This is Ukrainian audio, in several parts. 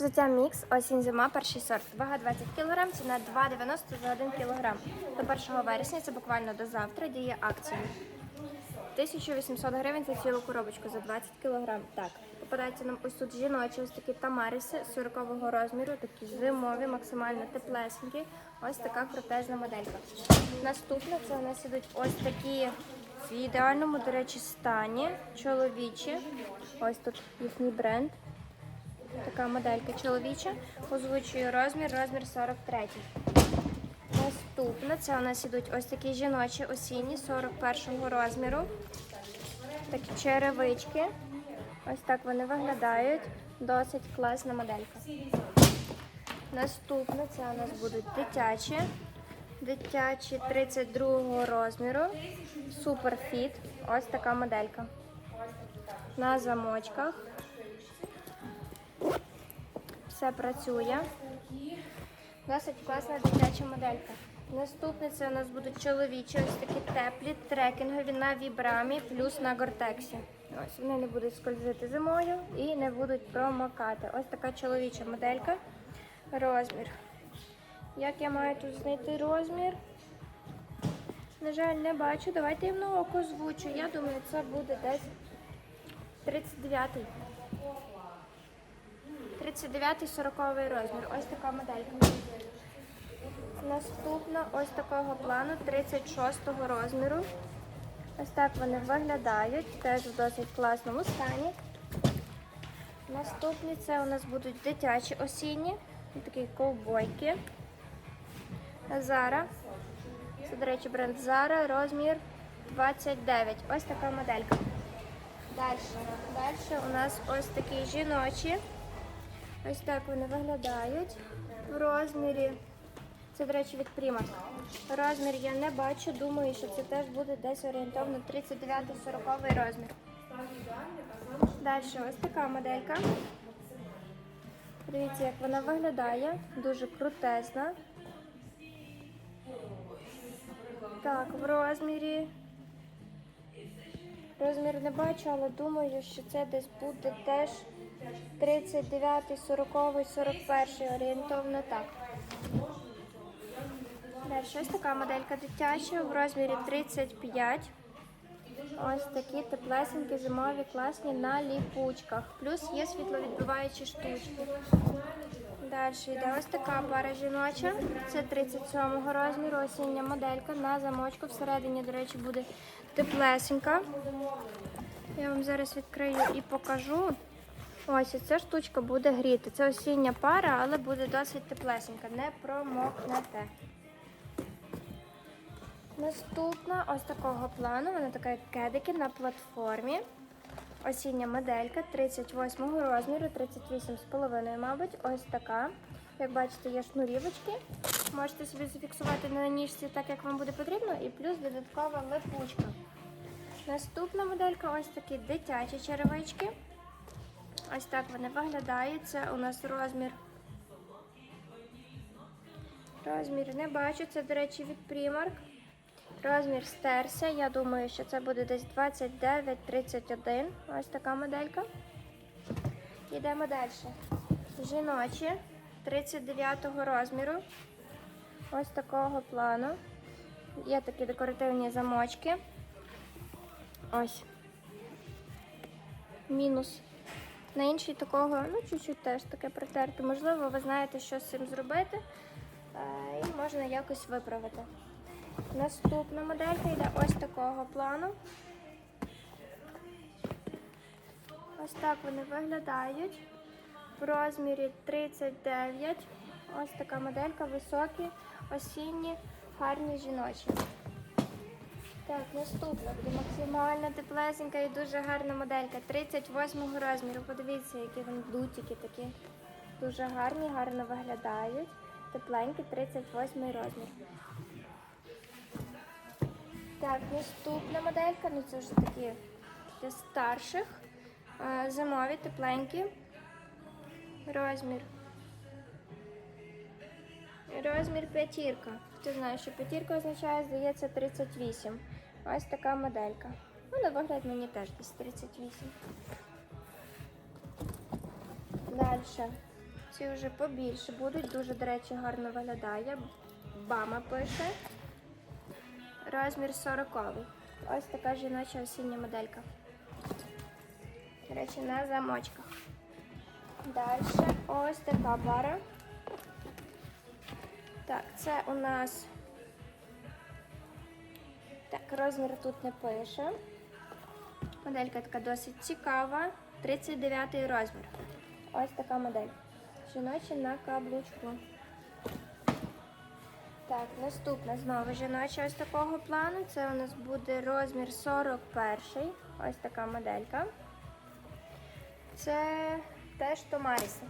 Взуття мікс, осінь зима, перший сорт. Вага 20 кг, ціна 2,90 за 1 кг. До 1 вересня, це буквально до завтра, діє акція. 1800 гривень за цілу коробочку за 20 кг. Так, попадається нам ось тут жіночі, ось такі тамариси 40-го розміру, такі зимові, максимально теплесенькі. Ось така протезна моделька. Наступна це у нас ідуть ось такі в ідеальному, до речі, стані, чоловічі. Ось тут їхній бренд. Така моделька чоловіча. Озвучую розмір, розмір 43. Наступна це у нас ідуть ось такі жіночі осінні 41 розміру. Такі черевички. Ось так вони виглядають. Досить класна моделька. Наступна це у нас будуть дитячі. Дитячі 32 розміру. Суперфіт. Ось така моделька. На замочках. Все працює. Досить класна дитяча моделька. Наступне це у нас будуть чоловічі, ось такі теплі, трекінгові на вібрамі, плюс на гортексі. Ось вони не будуть скользити зимою і не будуть промокати. Ось така чоловіча моделька. Розмір. Як я маю тут знайти розмір? На жаль, не бачу. Давайте я на око звучу. Я думаю, це буде десь 39-й. 39-40 розмір. Ось така моделька. Наступна ось такого плану 36-го розміру. Ось так вони виглядають, теж в досить класному стані. Наступні це у нас будуть дитячі осінні, такі ковбойки. Зара. Це, до речі, бренд Zara, розмір 29. Ось така моделька. Далі. Далі у нас ось такі жіночі. Ось так вони виглядають в розмірі. Це, до речі, від Primark. Розмір я не бачу, думаю, що це теж буде десь орієнтовно 39-40 розмір. Далі ось така моделька. Дивіться, як вона виглядає. Дуже крутезна. Так, в розмірі. Розмір не бачу, але думаю, що це десь буде теж 39, 40, 41 орієнтовно так. Далі ось така моделька дитяча в розмірі 35. Ось такі теплесенькі, зимові, класні на ліпучках. Плюс є світловідбиваючі штучки. Далі йде ось така пара жіноча. Це 37 розміру, осіння моделька на замочку. Всередині, до речі, буде теплесенька. Я вам зараз відкрию і покажу. Ось ця штучка буде гріти. Це осіння пара, але буде досить теплесенька, не промокнете. Наступна ось такого плану. Вона така як кедики на платформі. Осіння моделька 38 розміру, 38,5, мабуть, ось така. Як бачите, є шнурівочки. Можете собі зафіксувати на ніжці так, як вам буде потрібно, і плюс додаткова липучка. Наступна моделька ось такі дитячі черевички. Ось так вони виглядають. Це у нас розмір. Розмір не бачу. Це, до речі, від Primark. Розмір стерся. Я думаю, що це буде десь 29-31. Ось така моделька. Йдемо далі. Жіночі 39 розміру. Ось такого плану. Є такі декоративні замочки. Ось. Мінус. На іншій такого, ну, чуть-чуть теж таке протерте. Можливо, ви знаєте, що з цим зробити. е, І можна якось виправити. Наступна моделька йде ось такого плану. Ось так вони виглядають. В розмірі 39. Ось така моделька, високі, осінні, гарні жіночі. Так, наступна максимально теплесенька і дуже гарна моделька. 38 розміру. Подивіться, які вони дутики такі. Дуже гарні, гарно виглядають. Тепленькі, 38 розмір. Так, наступна моделька, ну це вже такі для старших. Зимові, тепленькі. Розмір. Розмір п'ятірка. Хто знає, що п'ятірка означає, здається, 38. Ось така моделька. Ну, на вигляд мені теж десь 38. Далі. Ці вже побільше будуть, дуже, до речі, гарно виглядає. Бама пише. Розмір 40. Ось така жіноча осіння моделька. До речі, на замочках. Далі ось така пара. Так, це у нас. Так, розмір тут не пише. Моделька така досить цікава. 39 розмір. Ось така модель. Жіноча на каблучку. Так, наступна знову жіноча ось такого плану. Це у нас буде розмір 41. Ось така моделька. Це теж Томаріси.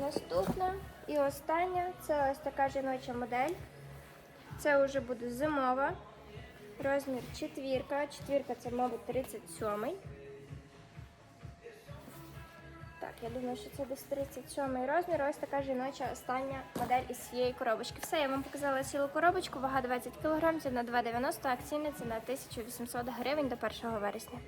Наступна і остання це ось така жіноча модель. Це вже буде зимова. Розмір четвірка. Четвірка це, мабуть, 37. Так, я думаю, що це десь 37 розмір. Ось така жіноча остання модель із цієї коробочки. Все, я вам показала цілу коробочку. Вага 20 кг, ціна 2,90, акційна ціна 1800 гривень до 1 вересня.